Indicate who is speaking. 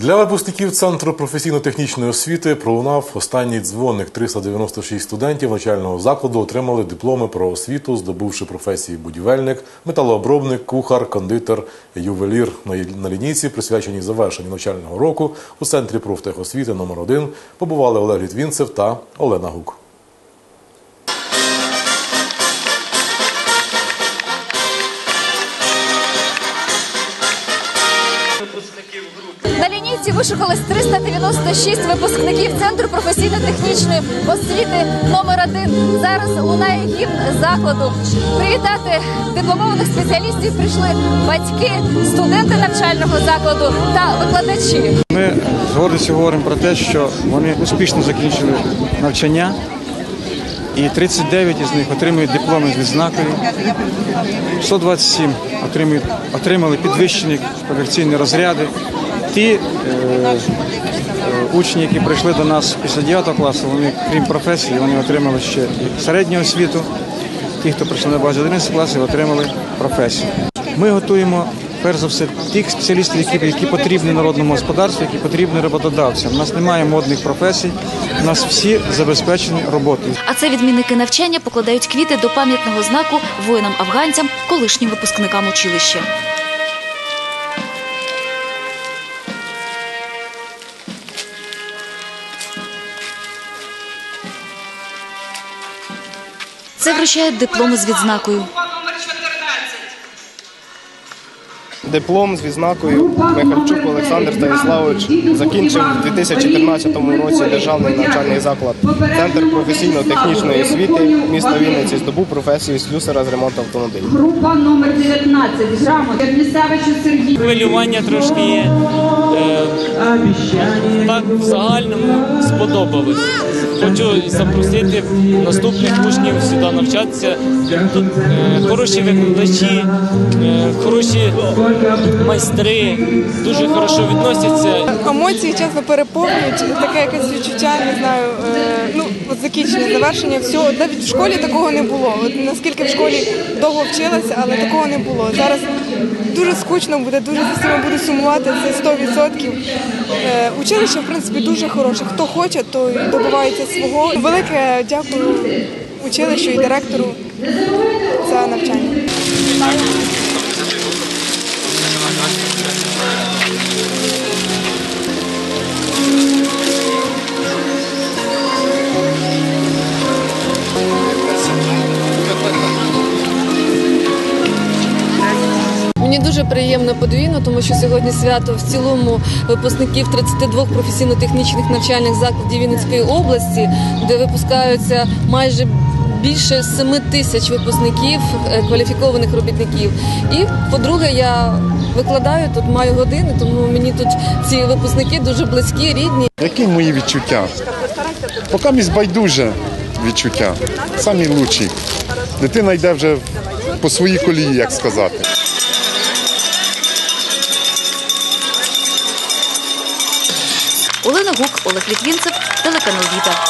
Speaker 1: Для випускників Центру професійно-технічної освіти пролунав останній дзвоник. 396 студентів навчального закладу отримали дипломи про освіту, здобувши професії будівельник, металообробник, кухар, кондитер, ювелір. На лінійці, присвяченій завершенню навчального року, у центрі профтехосвіти номер 1 побували Олег Літвінцев та Олена Гук.
Speaker 2: На лінійці 396 випускників Центру професійно-технічної освіти номер 1 Зараз лунає гімн закладу. Привітати дипломованих спеціалістів прийшли батьки, студенти навчального закладу та викладачі.
Speaker 3: Ми з гордістю говоримо про те, що вони успішно закінчили навчання, і 39 із них отримують дипломи з відзнакою, 127 отримують, отримали підвищені кваліфікаційні розряди. Ті е, учні, які прийшли до нас після 9 класу, вони, крім професії, вони отримали ще середню освіту. Ті, хто прийшли на базі 11 класів, отримали професію. Ми готуємо перш за все тих спеціалістів, які, які потрібні народному господарству, які потрібні роботодавцям. У нас немає модних професій, у нас всі забезпечені роботою.
Speaker 4: А це відмінники навчання покладають квіти до пам'ятного знаку воїнам-афганцям, колишнім випускникам училища. Це вручають дипломи з відзнакою.
Speaker 5: Диплом з відзнакою Михальчук Олександр Станіславович закінчив у 2015 році державний навчальний заклад. Центр професійно-технічної освіти міста Вінниці здобув професію слюсара з ремонту автомобілів.
Speaker 6: Група номер 19. Грамот. Чернісевичу Сергію.
Speaker 7: хвилювання трошки є. Е, так в загальному сподобалось. Хочу запросити наступних учнів сюди навчатися. Тут е, хороші викладачі, е, хороші майстри, дуже хорошо відносяться.
Speaker 8: Емоції чесно переповнюють, таке якесь відчуття, не знаю. е, ну от закінчення, завершення всього. Навіть в школі такого не було. От наскільки в школі довго вчилася, але такого не було. Зараз дуже скучно буде, дуже за всіма буду сумувати. Це 100%. Е, училище, в принципі, дуже хороше. Хто хоче, то й добивається свого. Велике дякую училищу і директору за навчання.
Speaker 9: Дуже приємно подвійно, тому що сьогодні свято в цілому випускників 32 професійно-технічних навчальних закладів Вінницької області, де випускаються майже більше 7 тисяч випускників е, кваліфікованих робітників. І по-друге, я викладаю тут, маю години, тому мені тут ці випускники дуже близькі, рідні.
Speaker 10: Які мої відчуття? Поки місь байдуже відчуття. Самі лучші. Дитина йде вже по своїй колії, як сказати.
Speaker 4: Олена Гук, Олег Літвінцев, телеканал Віта.